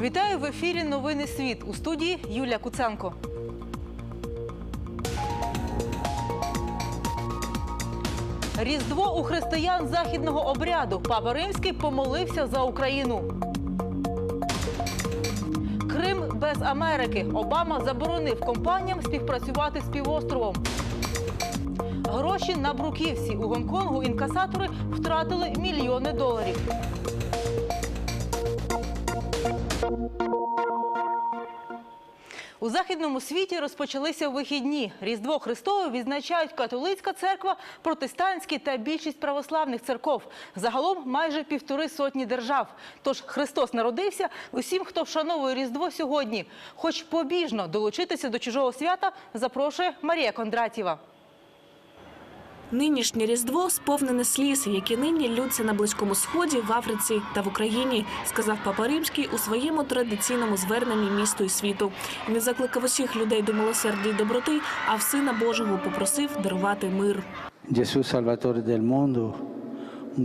Вітаю в ефірі Новини Світ у студії Юлія Куценко. Різдво у християн західного обряду. Папа Римський помолився за Україну. Крим без Америки. Обама заборонив компаніям співпрацювати з півостровом. Гроші на бруківці. У Гонконгу інкасатори втратили мільйони доларів. У західному світі розпочалися вихідні. Різдво Христове відзначають католицька церква, протестантські та більшість православних церков. Загалом майже півтори сотні держав. Тож Христос народився усім, хто вшановує Різдво сьогодні. Хоч побіжно долучитися до чужого свята, запрошує Марія Кондратєва. Нинішнє різдво сповнене сліз, які нині лються на близькому сході, в Африці та в Україні, сказав Папа Римський у своєму традиційному зверненні місту і світу. Він закликав усіх людей до милосердя й доброти, а в сина Божого попросив дарувати мир. Gesù Salvatore del mondo,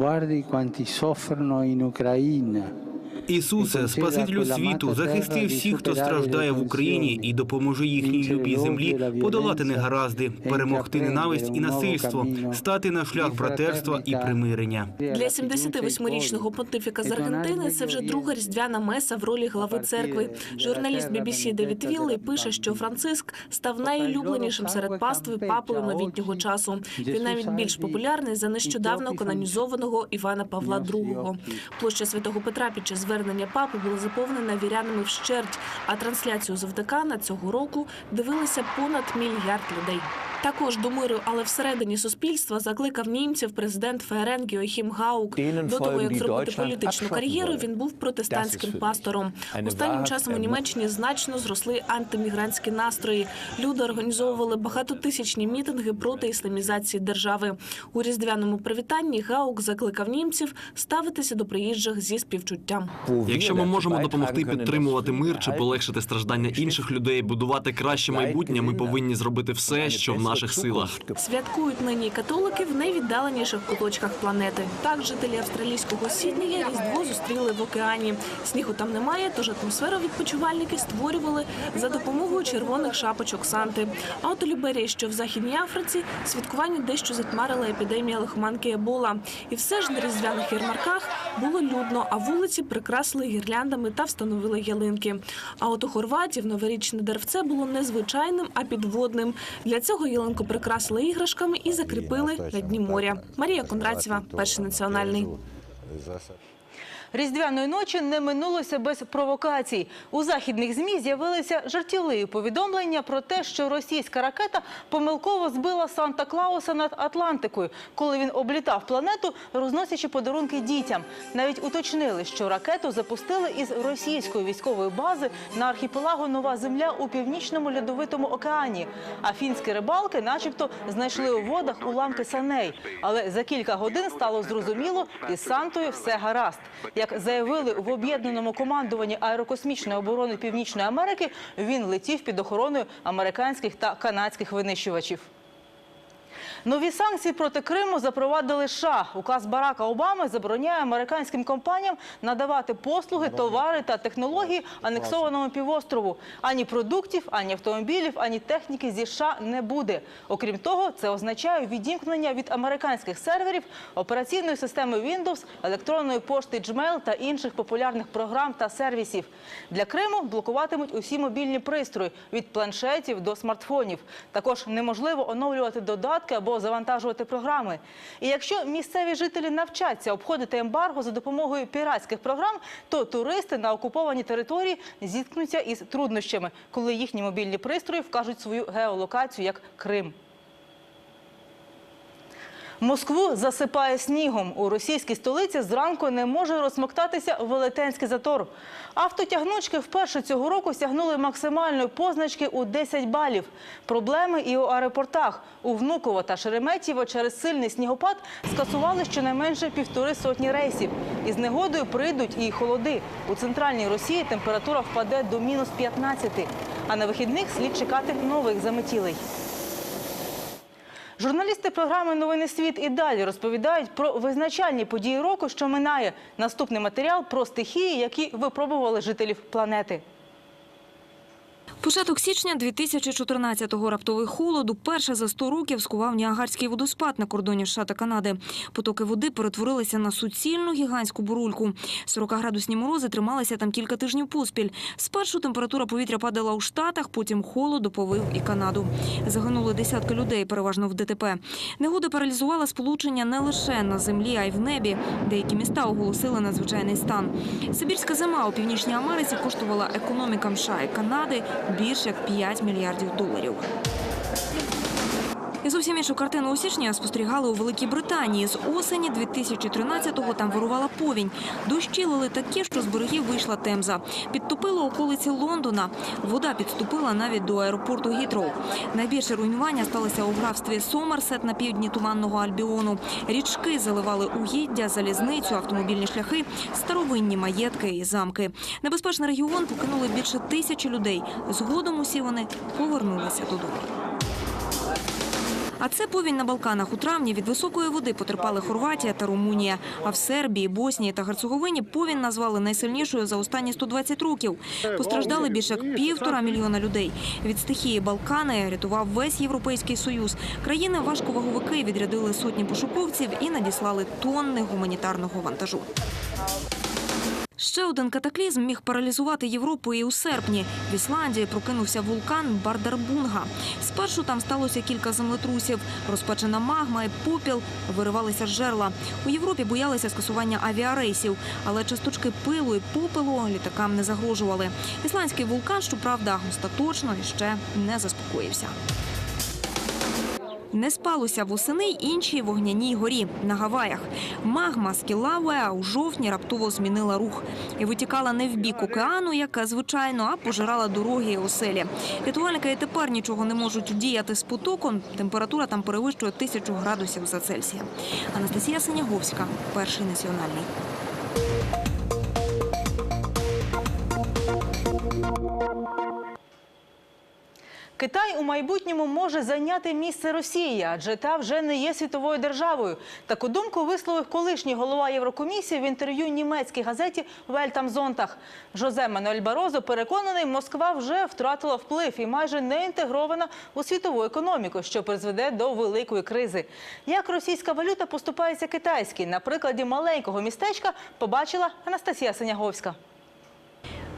guardi quanti soffrono in Ucraina. Ісусе, Спасителю світу, захисти всіх, хто страждає в Україні, і допоможи їхній любій землі подолати негаразди, перемогти ненависть і насильство, стати на шлях братерства і примирення. Для 78-річного понтифіка з Аргентини це вже друга різдвяна меса в ролі глави церкви. Журналіст BBC Девід Віллей пише, що Франциск став найулюбленішим серед пастви папою новітнього часу. Він навіть більш популярний за нещодавно канонізованого Івана Павла II. Площа святого Петра під час звернення папи була заповнена вірянами вщерть, а трансляцію з на цього року дивилися понад мільярд людей. Також до миру, але всередині суспільства закликав німців президент ФРН Геохім Гаук. До того як зробити політичну кар'єру, він був протестантським пастором. Останнім часом у Німеччині значно зросли антимігрантські настрої. Люди організовували багатотисячні мітинги проти ісламізації держави. У різдвяному привітанні Гаук закликав німців ставитися до приїжджих зі співчуттям. Якщо ми можемо допомогти підтримувати мир чи полегшити страждання інших людей, будувати краще майбутнє, ми повинні зробити все, що в наших силах. Святкують нині католики в найвіддаленіших куточках планети. Так жителі австралійського Сіднея різдво зустріли в океані. Снігу там немає, тож атмосферу відпочивальники створювали за допомогою червоних шапочок Санти. А от у Ліберії, що в Західній Африці, святкування дещо затьмарила епідемія лихоманки Ебола. І все ж на різдвяних ярмарках було людно, а вулиці прикрасили гірляндами та встановили ялинки. А от у Хорватів новорічне деревце було не звичайним, а підводним. Для цього ялинку прикрасили іграшками і закріпили на дні моря. Марія Кондратєва, перший національний. Різдвяної ночі не минулося без провокацій. У західних змі з'явилися жартівливі повідомлення про те, що російська ракета помилково збила Санта-Клауса над Атлантикою, коли він облітав планету, розносячи подарунки дітям. Навіть уточнили, що ракету запустили із російської військової бази на архіпелагу Нова Земля у північному льодовитому океані. А фінські рибалки, начебто, знайшли у водах уламки саней. Але за кілька годин стало зрозуміло, із Сантою все гаразд. Як заявили в об'єднаному командуванні аерокосмічної оборони Північної Америки, він летів під охороною американських та канадських винищувачів. Нові санкції проти Криму запровадили США. Указ Барака Обами забороняє американським компаніям надавати послуги, товари та технології анексованому півострову. Ані продуктів, ані автомобілів, ані техніки зі США не буде. Окрім того, це означає відімкнення від американських серверів, операційної системи Windows, електронної пошти Gmail та інших популярних програм та сервісів. Для Криму блокуватимуть усі мобільні пристрої від планшетів до смартфонів. Також неможливо оновлювати додатки або завантажувати програми. І якщо місцеві жителі навчаться обходити ембарго за допомогою піратських програм, то туристи на окупованій території зіткнуться із труднощами, коли їхні мобільні пристрої вкажуть свою геолокацію як Крим. Москву засипає снігом. У російській столиці зранку не може розсмоктатися велетенський затор. Автотягнучки вперше цього року сягнули максимальної позначки у 10 балів. Проблеми і у аеропортах. У Внуково та Шереметьєво через сильний снігопад скасували щонайменше півтори сотні рейсів. Із негодою прийдуть і холоди. У центральній Росії температура впаде до мінус 15. А на вихідних слід чекати нових заметілей. Журналісти програми Новини світ і далі розповідають про визначальні події року, що минає. Наступний матеріал про стихії, які випробували жителів планети. Початок січня 2014-го раптовий холод уперше за 100 років скував Ніагарський водоспад на кордоні США та Канади. Потоки води перетворилися на суцільну гігантську бурульку. 40-градусні морози трималися там кілька тижнів поспіль. Спершу температура повітря падала у Штатах, потім холод оповив і Канаду. Загинули десятки людей, переважно в ДТП. Негода паралізувала сполучення не лише на землі, а й в небі. Деякі міста оголосили надзвичайний стан. Сибірська зима у Північній Америці коштувала економікам США і Канади більше як 5 мільярдів доларів. І зовсім іншу картину у січні спостерігали у Великій Британії. З осені 2013-го там вирувала повінь. Дощі лили такі, що з берегів вийшла темза. Підтопило околиці Лондона. Вода підступила навіть до аеропорту Гітроу. Найбільше руйнування сталося у графстві Сомерсет на півдні Туманного Альбіону. Річки заливали угіддя, залізницю, автомобільні шляхи, старовинні маєтки і замки. Небезпечний регіон покинули більше тисячі людей. Згодом усі вони повернулися додому. А це повінь на Балканах. У травні від високої води потерпали Хорватія та Румунія. А в Сербії, Боснії та Герцеговині повінь назвали найсильнішою за останні 120 років. Постраждали більше як півтора мільйона людей. Від стихії Балкани рятував весь Європейський Союз. Країни важковаговики відрядили сотні пошуковців і надіслали тонни гуманітарного вантажу. Ще один катаклізм міг паралізувати Європу і у серпні. В Ісландії прокинувся вулкан Бардарбунга. Спершу там сталося кілька землетрусів. Розпечена магма і попіл виривалися з жерла. У Європі боялися скасування авіарейсів, але часточки пилу і попелу літакам не загрожували. Ісландський вулкан, щоправда, остаточно ще не заспокоївся. Не спалося восени й іншій вогняній горі на Гаваях. Магма з Кілауеа у жовтні раптово змінила рух і витікала не в бік океану, як звичайно, а пожирала дороги і оселі. Рятувальники і тепер нічого не можуть вдіяти з потоком. Температура там перевищує тисячу градусів за Цельсієм. Анастасія Синяговська, перший національний. Китай у майбутньому може зайняти місце Росії, адже та вже не є світовою державою. Таку думку висловив колишній голова Єврокомісії в інтерв'ю німецькій газеті Вельтамзонтах. Жозе Мануель Барозо переконаний, Москва вже втратила вплив і майже не інтегрована у світову економіку, що призведе до великої кризи. Як російська валюта поступається китайській? На прикладі маленького містечка побачила Анастасія Синяговська.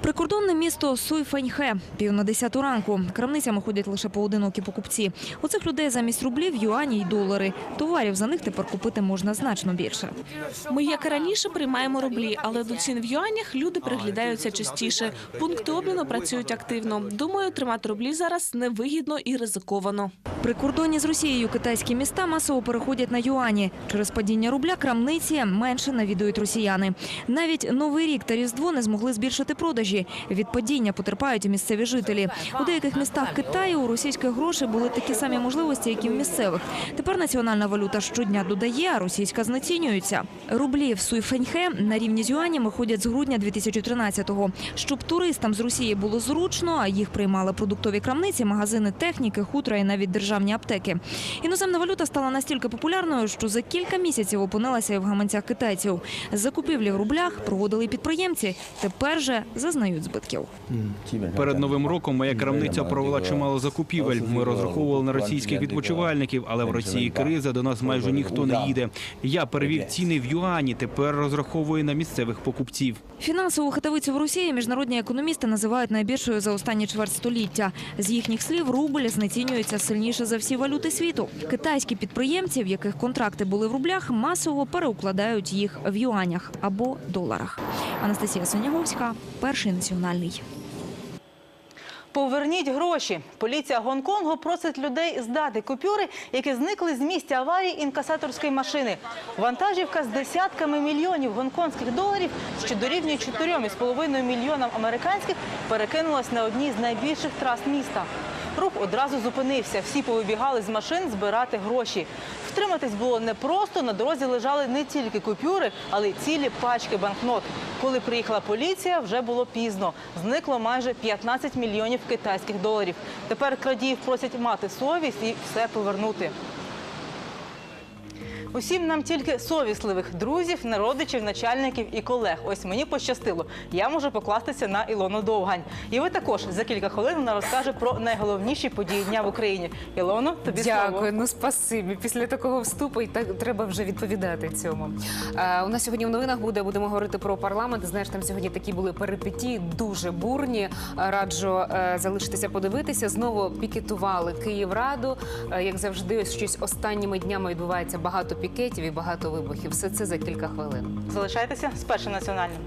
Прикордонне місто Суйфаньхе. Пів на десяту ранку. Крамницями ходять лише поодинокі покупці. У цих людей замість рублів юані й долари. Товарів за них тепер купити можна значно більше. Ми, як і раніше, приймаємо рублі, але до цін в юанях люди приглядаються частіше. Пункти обміну працюють активно. Думаю, тримати рублі зараз невигідно і ризиковано. При кордоні з Росією китайські міста масово переходять на юані. Через падіння рубля крамниці менше навідують росіяни. Навіть Новий рік та Різдво не змогли збільшити продажі. Від падіння потерпають і місцеві жителі. У деяких містах Китаю у російських грошей були такі самі можливості, як і в місцевих. Тепер національна валюта щодня додає, а російська знецінюється. Рублі в Суйфеньхе на рівні з юанями ходять з грудня 2013-го. Щоб туристам з Росії було зручно, а їх приймали продуктові крамниці, магазини техніки, хутра і навіть державні аптеки. Іноземна валюта стала настільки популярною, що за кілька місяців опинилася і в гаманцях китайців. Закупівлі в рублях проводили підприємці. Тепер же зазнають збитків. Перед новим роком моя крамниця провела чимало закупівель. Ми розраховували на російських відпочивальників, але в Росії криза до нас майже ніхто не їде. Я перевів ціни в юані. Тепер розраховую на місцевих покупців. Фінансову хатавицю в Росії міжнародні економісти називають найбільшою за останні чверть століття. З їхніх слів рубль знецінюється сильніше за всі валюти світу. Китайські підприємці, в яких контракти були в рублях, масово переукладають їх в юанях або доларах. Анастасія Соняговська, перший національний. Поверніть гроші. Поліція Гонконгу просить людей здати купюри, які зникли з місця аварії інкасаторської машини. Вантажівка з десятками мільйонів гонконгських доларів, що дорівнює 4,5 мільйонам американських, перекинулась на одній з найбільших трас міста. Рух одразу зупинився. Всі повибігали з машин збирати гроші. Втриматись було непросто. На дорозі лежали не тільки купюри, але й цілі пачки банкнот. Коли приїхала поліція, вже було пізно. Зникло майже 15 мільйонів китайських доларів. Тепер крадіїв просять мати совість і все повернути. Усім нам тільки совісливих друзів, народичів, начальників і колег. Ось мені пощастило. Я можу покластися на Ілону Довгань. І ви також за кілька хвилин вона розкаже про найголовніші події дня в Україні. Ілоно, тобі Дякую, слово. ну спасибі. Після такого вступу і так треба вже відповідати цьому. Е, у нас сьогодні в новинах буде будемо говорити про парламент. Знаєш, там сьогодні такі були перипетії, дуже бурні. Раджу е, залишитися подивитися. Знову пікетували Київраду. Е, як завжди, щось останніми днями відбувається багато пікетів і багато вибухів. Все це за кілька хвилин. Залишайтеся з першим національним.